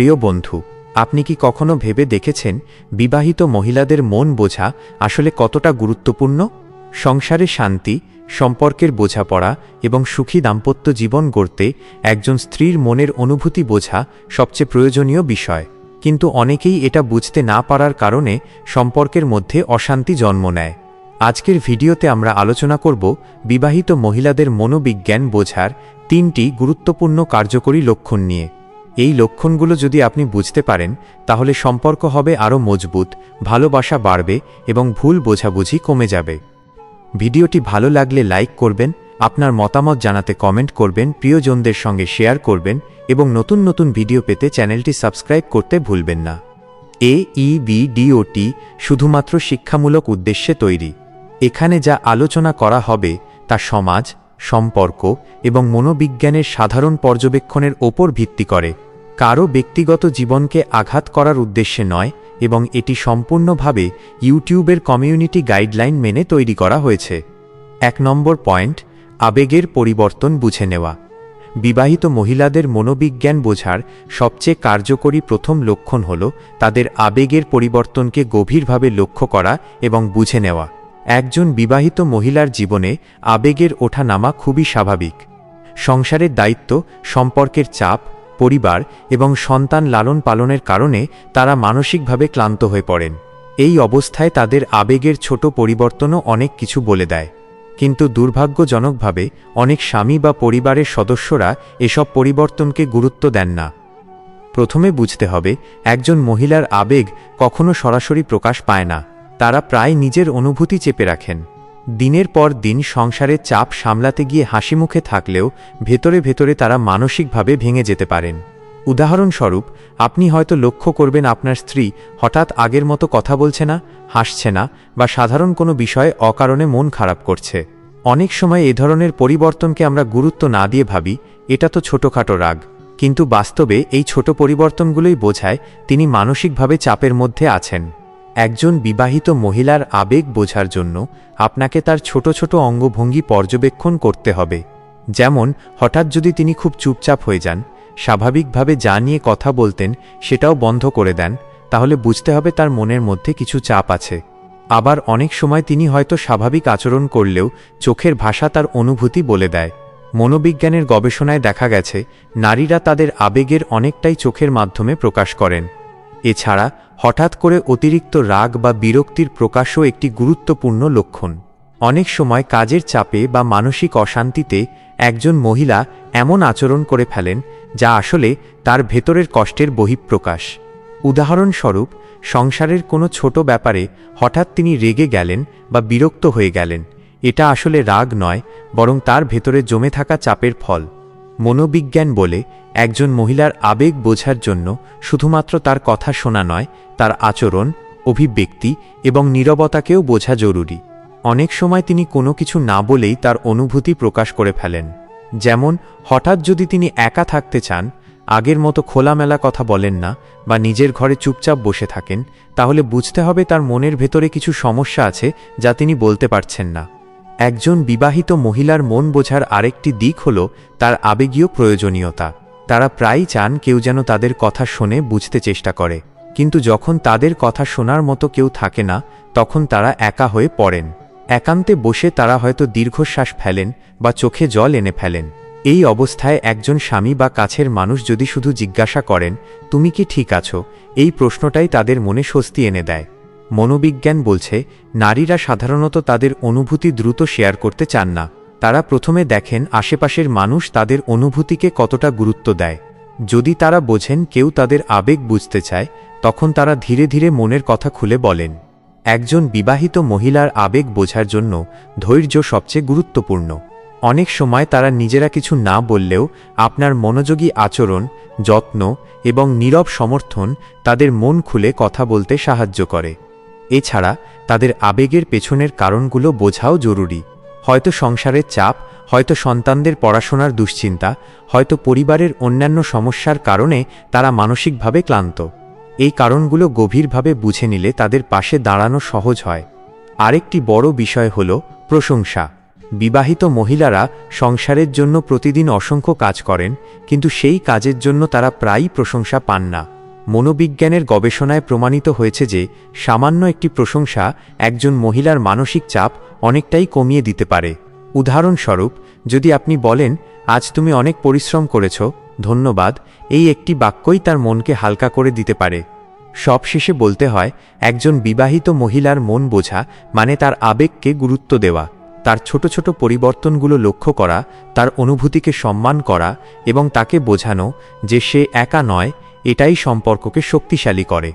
প্রিয় বন্ধু, আপনি কি কখনো ভেবে দেখেছেন বিবাহিত মহিলাদের মন বোঝা আসলে কতটা গুরুত্বপূর্ণ? সংসারে শান্তি, সম্পর্কের বোঝাপড়া এবং সুখী দাম্পত্য জীবন গড়তে একজন স্ত্রীর মনের অনুভূতি বোঝা সবচেয়ে প্রয়োজনীয় বিষয়। কিন্তু অনেকেই এটা বুঝতে না পারার কারণে সম্পর্কের মধ্যে অশান্তি জন্ম নেয়। আজকের ভিডিওতে আমরা আলোচনা করব বিবাহিত মহিলাদের মনোবিজ্ঞান বোঝার তিনটি গুরুত্বপূর্ণ কার্যকরী লক্ষণ নিয়ে। এই লক্ষণগুলো যদি আপনি বুঝতে পারেন, তাহলে সম্পর্ক হবে আরও মজবুত, ভালোবাসা বাড়বে এবং ভুল বোঝাবুঝি কমে যাবে। ভিডিওটি ভালো লাগলে লাইক করবেন, আপনার মতামত জানাতে কমেন্ট করবেন, প্রিয়জনদের সঙ্গে শেয়ার করবেন এবং নতুন নতুন ভিডিও পেতে চ্যানেলটি সাবস্ক্রাইব করতে ভুলবেন না। এ ই বি ডিওটি শুধুমাত্র শিক্ষামূলক উদ্দেশ্যে তৈরি। এখানে যা আলোচনা করা হবে তা সমাজ, সম্পর্ক এবং মনোবিজ্ঞানের সাধারণ পর্যবেক্ষণের ওপর ভিত্তি করে। কারও ব্যক্তিগত জীবনকে আঘাত করার উদ্দেশ্যে নয় এবং এটি সম্পূর্ণভাবে ইউটিউবের কমিউনিটি গাইডলাইন মেনে তৈরি করা হয়েছে। এক নম্বর পয়েন্ট, আবেগের পরিবর্তন বুঝে নেওয়া। বিবাহিত মহিলাদের মনোবিজ্ঞান বোঝার সবচেয়ে কার্যকরী প্রথম লক্ষণ হল তাদের আবেগের পরিবর্তনকে গভীরভাবে লক্ষ্য করা এবং বুঝে নেওয়া। একজন বিবাহিত মহিলার জীবনে আবেগের ওঠানামা খুবই স্বাভাবিক। সংসারের দায়িত্ব, সম্পর্কের চাপ পরিবার এবং সন্তান লালন পালনের কারণে তারা মানসিকভাবে ক্লান্ত হয়ে পড়েন। এই অবস্থায় তাদের আবেগের ছোট পরিবর্তনও অনেক কিছু বলে দেয়। কিন্তু দুর্ভাগ্যজনকভাবে অনেক স্বামী বা পরিবারের সদস্যরা এসব পরিবর্তনকে গুরুত্ব দেন না। প্রথমে বুঝতে হবে, একজন মহিলার আবেগ কখনো সরাসরি প্রকাশ পায় না। তারা প্রায় নিজের অনুভূতি চেপে রাখেন। দিনের পর দিন সংসারের চাপ সামলাতে গিয়ে হাসি মুখে থাকলেও ভেতরে ভেতরে তারা মানসিকভাবে ভেঙে যেতে পারেন। উদাহরণস্বরূপ, আপনি হয়তো লক্ষ্য করবেন আপনার স্ত্রী হঠাৎ আগের মতো কথা বলছে না, হাসছে না বা সাধারণ কোনো বিষয়ে অকারণে মন খারাপ করছে। অনেক সময় এ ধরনের পরিবর্তনকে আমরা গুরুত্ব না দিয়ে ভাবি, এটা তো ছোটখাটো রাগ। কিন্তু বাস্তবে এই ছোট পরিবর্তনগুলোই বোঝায় তিনি মানসিকভাবে চাপের মধ্যে আছেন। একজন বিবাহিত মহিলার আবেগ বোঝার জন্য আপনাকে তার ছোট ছোট অঙ্গভঙ্গি পর্যবেক্ষণ করতে হবে। যেমন, হঠাৎ যদি তিনি খুব চুপচাপ হয়ে যান, স্বাভাবিকভাবে যা নিয়ে কথা বলতেন সেটাও বন্ধ করে দেন, তাহলে বুঝতে হবে তার মনের মধ্যে কিছু চাপ আছে। আবার অনেক সময় তিনি হয়তো স্বাভাবিক আচরণ করলেও চোখের ভাষা তার অনুভূতি বলে দেয়। মনোবিজ্ঞানের গবেষণায় দেখা গেছে, নারীরা তাদের আবেগের অনেকটাই চোখের মাধ্যমে প্রকাশ করেন। এছাড়া হঠাৎ করে অতিরিক্ত রাগ বা বিরক্তির প্রকাশও একটি গুরুত্বপূর্ণ লক্ষণ। অনেক সময় কাজের চাপে বা মানসিক অশান্তিতে একজন মহিলা এমন আচরণ করে ফেলেন যা আসলে তার ভেতরের কষ্টের বহিঃপ্রকাশ। উদাহরণস্বরূপ, সংসারের কোনো ছোট ব্যাপারে হঠাৎ তিনি রেগে গেলেন বা বিরক্ত হয়ে গেলেন। এটা আসলে রাগ নয়, বরং তার ভেতরে জমে থাকা চাপের ফল। মনোবিজ্ঞান বলে একজন মহিলার আবেগ বোঝার জন্য শুধুমাত্র তার কথা শোনা নয়, তার আচরণ, অভিব্যক্তি এবং নীরবতাকেও বোঝা জরুরি। অনেক সময় তিনি কোনো কিছু না বলেই তার অনুভূতি প্রকাশ করে ফেলেন। যেমন, হঠাৎ যদি তিনি একা থাকতে চান, আগের মতো খোলামেলা কথা বলেন না বা নিজের ঘরে চুপচাপ বসে থাকেন, তাহলে বুঝতে হবে তার মনের ভেতরে কিছু সমস্যা আছে যা তিনি বলতে পারছেন না। একজন বিবাহিত মহিলার মন বোঝার আরেকটি দিক হল তার আবেগীয় প্রয়োজনীয়তা। তারা প্রায়ই চান কেউ যেন তাদের কথা শুনে বুঝতে চেষ্টা করে। কিন্তু যখন তাদের কথা শোনার মতো কেউ থাকে না, তখন তারা একা হয়ে পড়েন। একান্তে বসে তারা হয়তো দীর্ঘশ্বাস ফেলেন বা চোখে জল এনে ফেলেন। এই অবস্থায় একজন স্বামী বা কাছের মানুষ যদি শুধু জিজ্ঞাসা করেন, তুমি কি ঠিক আছো? এই প্রশ্নটাই তাদের মনে স্বস্তি এনে দেয়। মনোবিজ্ঞান বলছে, নারীরা সাধারণত তাদের অনুভূতি দ্রুত শেয়ার করতে চান না। তারা প্রথমে দেখেন আশেপাশের মানুষ তাদের অনুভূতিকে কতটা গুরুত্ব দেয়। যদি তারা বোঝেন কেউ তাদের আবেগ বুঝতে চায়, তখন তারা ধীরে ধীরে মনের কথা খুলে বলেন। একজন বিবাহিত মহিলার আবেগ বোঝার জন্য ধৈর্য সবচেয়ে গুরুত্বপূর্ণ। অনেক সময় তারা নিজেরা কিছু না বললেও আপনার মনোযোগী আচরণ, যত্ন এবং নীরব সমর্থন তাদের মন খুলে কথা বলতে সাহায্য করে। এছাড়া তাদের আবেগের পেছনের কারণগুলো বোঝাও জরুরি। হয়তো সংসারের চাপ, হয়তো সন্তানদের পড়াশোনার দুশ্চিন্তা, হয়তো পরিবারের অন্যান্য সমস্যার কারণে তারা মানসিকভাবে ক্লান্ত। এই কারণগুলো গভীরভাবে বুঝে নিলে তাদের পাশে দাঁড়ানো সহজ হয়। আরেকটি বড় বিষয় হল প্রশংসা। বিবাহিত মহিলারা সংসারের জন্য প্রতিদিন অসংখ্য কাজ করেন, কিন্তু সেই কাজের জন্য তারা প্রায়ই প্রশংসা পান না। মনোবিজ্ঞানের গবেষণায় প্রমাণিত হয়েছে যে সামান্য একটি প্রশংসা একজন মহিলার মানসিক চাপ অনেকটাই কমিয়ে দিতে পারে। উদাহরণস্বরূপ, যদি আপনি বলেন, আজ তুমি অনেক পরিশ্রম করেছ, ধন্যবাদ। এই একটি বাক্যই তার মনকে হালকা করে দিতে পারে। সবশেষে বলতে হয়, একজন বিবাহিত মহিলার মন বোঝা মানে তার আবেগকে গুরুত্ব দেওয়া, তার ছোট ছোট পরিবর্তনগুলো লক্ষ্য করা, তার অনুভূতিকে সম্মান করা এবং তাকে বোঝানো যে সে একা নয় এটাই সম্পর্ককে শক্তিশালী করে।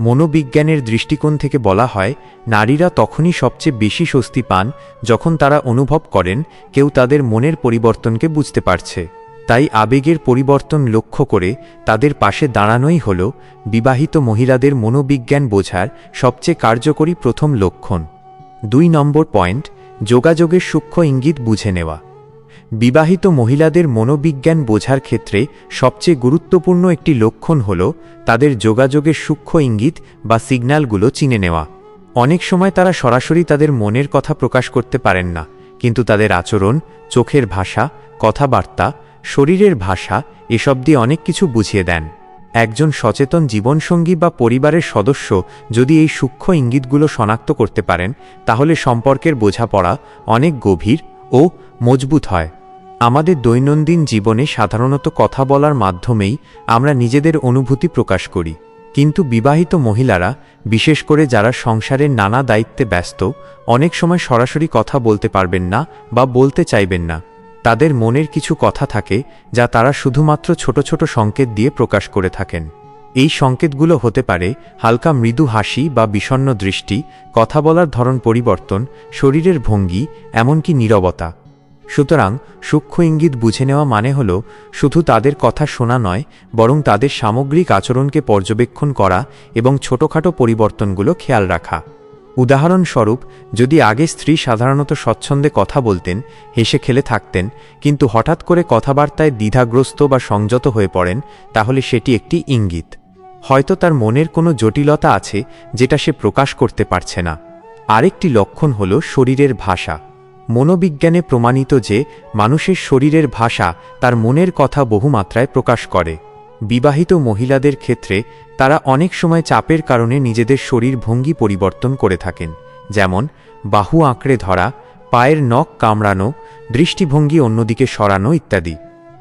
মনোবিজ্ঞানের দৃষ্টিকোণ থেকে বলা হয়, নারীরা তখনই সবচেয়ে বেশি স্বস্তি পান যখন তারা অনুভব করেন, কেউ তাদের মনের পরিবর্তনকে বুঝতে পারছে। তাই আবেগের পরিবর্তন লক্ষ্য করে তাদের পাশে দাঁড়ানোই হল বিবাহিত মহিলাদের মনোবিজ্ঞান বোঝার সবচেয়ে কার্যকরী প্রথম লক্ষণ। দুই নম্বর পয়েন্ট, যোগাযোগের সূক্ষ্ম ইঙ্গিত বুঝে নেওয়া। বিবাহিত মহিলাদের মনোবিজ্ঞান বোঝার ক্ষেত্রে সবচেয়ে গুরুত্বপূর্ণ একটি লক্ষণ হল তাদের যোগাযোগের সূক্ষ্ম ইঙ্গিত বা সিগন্যালগুলো চিনে নেওয়া। অনেক সময় তারা সরাসরি তাদের মনের কথা প্রকাশ করতে পারেন না, কিন্তু তাদের আচরণ, চোখের ভাষা, কথাবার্তা, শরীরের ভাষা এসব দিয়ে অনেক কিছু বুঝিয়ে দেন। একজন সচেতন জীবনসঙ্গী বা পরিবারের সদস্য যদি এই সূক্ষ্ম ইঙ্গিতগুলো শনাক্ত করতে পারেন, তাহলে সম্পর্কের বোঝাপড়া অনেক গভীর ও মজবুত হয়। আমাদের দৈনন্দিন জীবনে সাধারণত কথা বলার মাধ্যমেই আমরা নিজেদের অনুভূতি প্রকাশ করি। কিন্তু বিবাহিত মহিলারা, বিশেষ করে যারা সংসারের নানা দায়িত্বে ব্যস্ত, অনেক সময় সরাসরি কথা বলতে পারবেন না বা বলতে চাইবেন না। তাদের মনের কিছু কথা থাকে, যা তারা শুধুমাত্র ছোট ছোট সংকেত দিয়ে প্রকাশ করে থাকেন। এই সংকেতগুলো হতে পারে হালকা মৃদু হাসি বা বিষণ্ন দৃষ্টি, কথা বলার ধরন পরিবর্তন, শরীরের ভঙ্গি, এমনকি নীরবতা। সুতরাং সূক্ষ্ম ইঙ্গিত বুঝে নেওয়া মানে হল শুধু তাদের কথা শোনা নয়, বরং তাদের সামগ্রিক আচরণকে পর্যবেক্ষণ করা এবং ছোটখাটো পরিবর্তনগুলো খেয়াল রাখা। উদাহরণস্বরূপ, যদি আগে স্ত্রী সাধারণত স্বচ্ছন্দে কথা বলতেন, হেসে খেলে থাকতেন, কিন্তু হঠাৎ করে কথাবার্তায় দ্বিধাগ্রস্ত বা সংযত হয়ে পড়েন, তাহলে সেটি একটি ইঙ্গিত। হয়তো তার মনের কোনো জটিলতা আছে, যেটা সে প্রকাশ করতে পারছে না। আরেকটি লক্ষণ হল শরীরের ভাষা। মনোবিজ্ঞানে প্রমাণিত যে, মানুষের শরীরের ভাষা তার মনের কথা বহুমাত্রায় প্রকাশ করে। বিবাহিত মহিলাদের ক্ষেত্রে তারা অনেক সময় চাপের কারণে নিজেদের শরীর ভঙ্গি পরিবর্তন করে থাকেন, যেমন বাহু আঁকড়ে ধরা, পায়ের নখ কামড়ানো, দৃষ্টিভঙ্গি অন্যদিকে সরানো ইত্যাদি।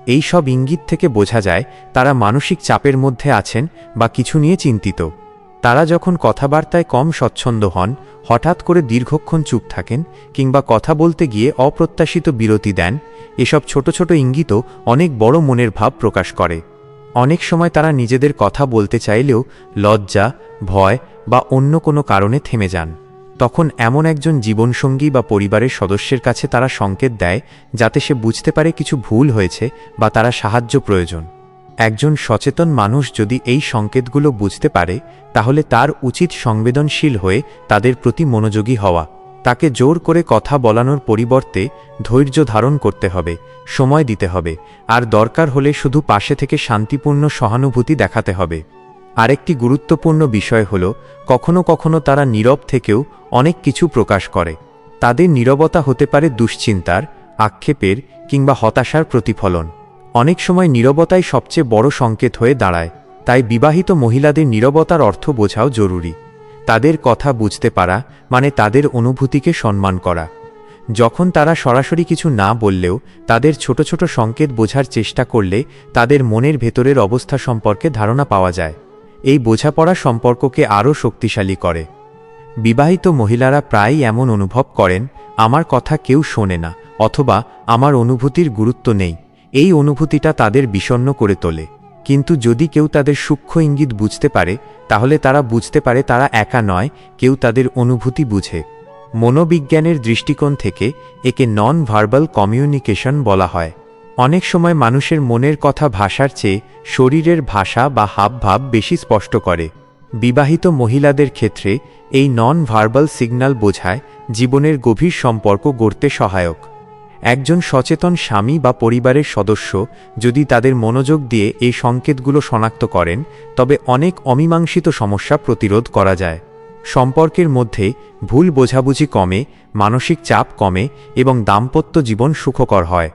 এই সব ইঙ্গিত থেকে বোঝা যায় তারা মানসিক চাপের মধ্যে আছেন বা কিছু নিয়ে চিন্তিত। তারা যখন কথাবার্তায় কম স্বচ্ছন্দ হন, হঠাৎ করে দীর্ঘক্ষণ চুপ থাকেন কিংবা কথা বলতে গিয়ে অপ্রত্যাশিত বিরতি দেন, এসব ছোট ছোট ইঙ্গিত অনেক বড় মনের ভাব প্রকাশ করে। অনেক সময় তারা নিজেদের কথা বলতে চাইলেও লজ্জা, ভয় বা অন্য কোনো কারণে থেমে যান। তখন এমন একজন জীবনসঙ্গী বা পরিবারের সদস্যের কাছে তারা সংকেত দেয় যাতে সে বুঝতে পারে কিছু ভুল হয়েছে বা তারা সাহায্য প্রয়োজন। একজন সচেতন মানুষ যদি এই সংকেতগুলো বুঝতে পারে, তাহলে তার উচিত সংবেদনশীল হয়ে তাদের প্রতি মনোযোগী হওয়া। তাকে জোর করে কথা বলানোর পরিবর্তে ধৈর্য ধারণ করতে হবে, সময় দিতে হবে, আর দরকার হলে শুধু পাশে থেকে শান্তিপূর্ণ সহানুভূতি দেখাতে হবে। আরেকটি গুরুত্বপূর্ণ বিষয় হল, কখনো কখনো তারা নীরব থেকেও অনেক কিছু প্রকাশ করে। তাদের নীরবতা হতে পারে দুশ্চিন্তার, আক্ষেপের কিংবা হতাশার প্রতিফলন। অনেক সময় নীরবতাই সবচেয়ে বড় সংকেত হয়ে দাঁড়ায়, তাই বিবাহিত মহিলাদের নীরবতার অর্থ বোঝাও জরুরি। তাদের কথা বুঝতে পারা মানে তাদের অনুভূতিকে সম্মান করা। যখন তারা সরাসরি কিছু না বললেও তাদের ছোট ছোট সংকেত বোঝার চেষ্টা করলে তাদের মনের ভেতরের অবস্থা সম্পর্কে ধারণা পাওয়া যায়। এই বোঝাপড়া সম্পর্ককে আরও শক্তিশালী করে। বিবাহিত মহিলারা প্রায়ই এমন অনুভব করেন, আমার কথা কেউ শোনে না, অথবা আমার অনুভূতির গুরুত্ব নেই। এই অনুভূতিটা তাদের বিষণ্ন করে তোলে। কিন্তু যদি কেউ তাদের সূক্ষ্ম ইঙ্গিত বুঝতে পারে, তাহলে তারা বুঝতে পারে তারা একা নয়, কেউ তাদের অনুভূতি বুঝে। মনোবিজ্ঞানের দৃষ্টিকোণ থেকে একে নন ভার্বাল কমিউনিকেশন বলা হয়। অনেক সময় মানুষের মনের কথা ভাষার চেয়ে শরীরের ভাষা বা হাবভাব বেশি স্পষ্ট করে। বিবাহিত মহিলাদের ক্ষেত্রে এই নন ভার্বাল সিগন্যাল বোঝায় জীবনের গভীর সম্পর্ক গড়তে সহায়ক। একজন সচেতন স্বামী বা পরিবারের সদস্য যদি তাদের মনোযোগ দিয়ে এই সংকেতগুলো শনাক্ত করেন, তবে অনেক অমীমাংসিত সমস্যা প্রতিরোধ করা যায়। সম্পর্কের মধ্যে ভুল বোঝাবুঝি কমে, মানসিক চাপ কমে এবং দাম্পত্য জীবন সুখকর হয়।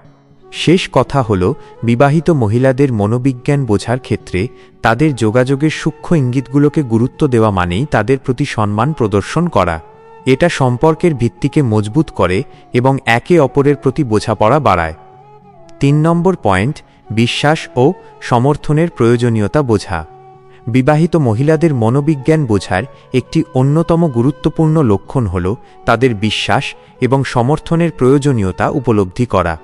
শেষ কথা হল, বিবাহিত মহিলাদের মনোবিজ্ঞান বোঝার ক্ষেত্রে তাদের যোগাযোগের সূক্ষ্ম ইঙ্গিতগুলোকে গুরুত্ব দেওয়া মানেই তাদের প্রতি সম্মান প্রদর্শন করা। এটা সম্পর্কের ভিত্তিকে মজবুত করে এবং একে অপরের প্রতি বোঝাপড়া বাড়ায়। তিন নম্বর পয়েন্ট, বিশ্বাস ও সমর্থনের প্রয়োজনীয়তা বোঝা। বিবাহিত মহিলাদের মনোবিজ্ঞান বোঝার একটি অন্যতম গুরুত্বপূর্ণ লক্ষণ হল তাদের বিশ্বাস এবং সমর্থনের প্রয়োজনীয়তা উপলব্ধি করা।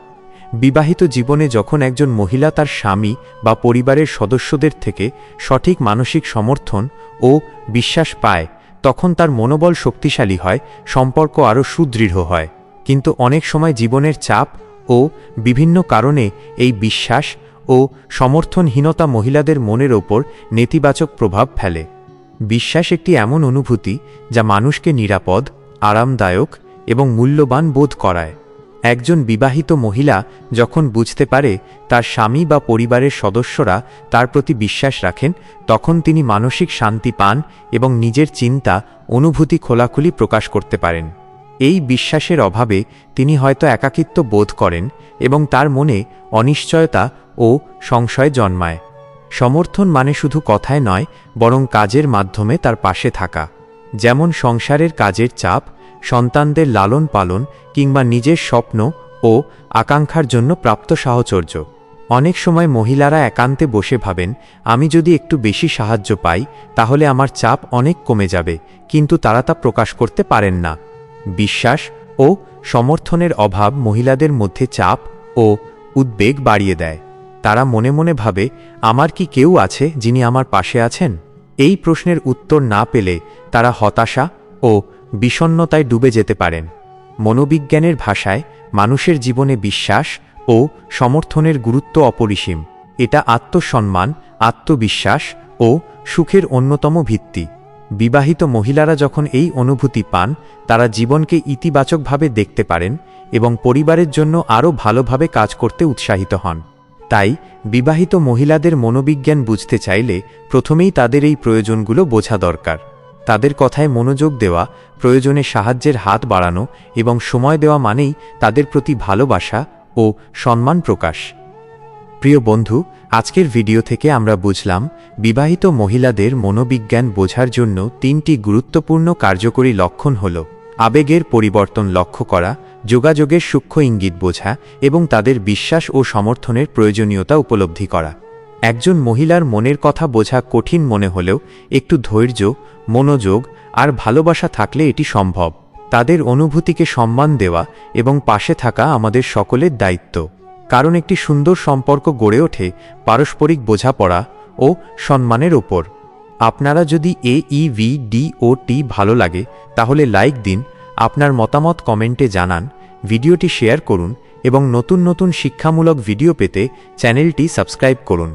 বিবাহিত জীবনে যখন একজন মহিলা তার স্বামী বা পরিবারের সদস্যদের থেকে সঠিক মানসিক সমর্থন ও বিশ্বাস পায় তখন তার মনোবল শক্তিশালী হয়, সম্পর্ক আরও সুদৃঢ় হয়। কিন্তু অনেক সময় জীবনের চাপ ও বিভিন্ন কারণে এই বিশ্বাস ও সমর্থনহীনতা মহিলাদের মনের ওপর নেতিবাচক প্রভাব ফেলে। বিশ্বাস একটি এমন অনুভূতি যা মানুষকে নিরাপদ, আরামদায়ক এবং মূল্যবান বোধ করায়। একজন বিবাহিত মহিলা যখন বুঝতে পারে তার স্বামী বা পরিবারের সদস্যরা তার প্রতি বিশ্বাস রাখেন, তখন তিনি মানসিক শান্তি পান এবং নিজের চিন্তা, অনুভূতি খোলাখুলি প্রকাশ করতে পারেন। এই বিশ্বাসের অভাবে তিনি হয়তো একাকিত্ব বোধ করেন এবং তার মনে অনিশ্চয়তা ও সংশয় জন্মায়। সমর্থন মানে শুধু কথায় নয়, বরং কাজের মাধ্যমে তার পাশে থাকা। যেমন সংসারের কাজের চাপ সন্তানদের লালন পালন কিংবা নিজের স্বপ্ন ও আকাঙ্ক্ষার জন্য প্রাপ্ত সাহচর্য। অনেক সময় মহিলারা একান্তে বসে ভাবেন, আমি যদি একটু বেশি সাহায্য পাই, তাহলে আমার চাপ অনেক কমে যাবে, কিন্তু তারা তা প্রকাশ করতে পারেন না। বিশ্বাস ও সমর্থনের অভাব মহিলাদের মধ্যে চাপ ও উদ্বেগ বাড়িয়ে দেয়। তারা মনে মনে ভাবে, আমার কি কেউ আছে যিনি আমার পাশে আছেন? এই প্রশ্নের উত্তর না পেলে তারা হতাশা ও বিষণ্নতায় ডুবে যেতে পারেন। মনোবিজ্ঞানের ভাষায় মানুষের জীবনে বিশ্বাস ও সমর্থনের গুরুত্ব অপরিসীম। এটা আত্মসম্মান, আত্মবিশ্বাস ও সুখের অন্যতম ভিত্তি। বিবাহিত মহিলারা যখন এই অনুভূতি পান, তারা জীবনকে ইতিবাচকভাবে দেখতে পারেন এবং পরিবারের জন্য আরও ভালোভাবে কাজ করতে উৎসাহিত হন। তাই বিবাহিত মহিলাদের মনোবিজ্ঞান বুঝতে চাইলে প্রথমেই তাদের এই প্রয়োজনগুলো বোঝা দরকার। তাদের কথায় মনোযোগ দেওয়া, প্রয়োজনে সাহায্যের হাত বাড়ানো এবং সময় দেওয়া মানেই তাদের প্রতি ভালোবাসা ও সম্মান প্রকাশ। প্রিয় বন্ধু, আজকের ভিডিও থেকে আমরা বুঝলাম, বিবাহিত মহিলাদের মনোবিজ্ঞান বোঝার জন্য তিনটি গুরুত্বপূর্ণ কার্যকরী লক্ষণ হল আবেগের পরিবর্তন লক্ষ্য করা, যোগাযোগের সূক্ষ্ম ইঙ্গিত বোঝা এবং তাদের বিশ্বাস ও সমর্থনের প্রয়োজনীয়তা উপলব্ধি করা। একজন মহিলার মনের কথা বোঝা কঠিন মনে হলেও একটু ধৈর্য, মনোযোগ আর ভালোবাসা থাকলে এটি সম্ভব। তাদের অনুভূতিকে সম্মান দেওয়া এবং পাশে থাকা আমাদের সকলের দায়িত্ব। কারণ একটি সুন্দর সম্পর্ক গড়ে ওঠে পারস্পরিক বোঝাপড়া ও সম্মানের ওপর। আপনারা যদি এ ডি ও টি ভালো লাগে, তাহলে লাইক দিন, আপনার মতামত কমেন্টে জানান, ভিডিওটি শেয়ার করুন এবং নতুন নতুন শিক্ষামূলক ভিডিও পেতে চ্যানেলটি সাবস্ক্রাইব করুন।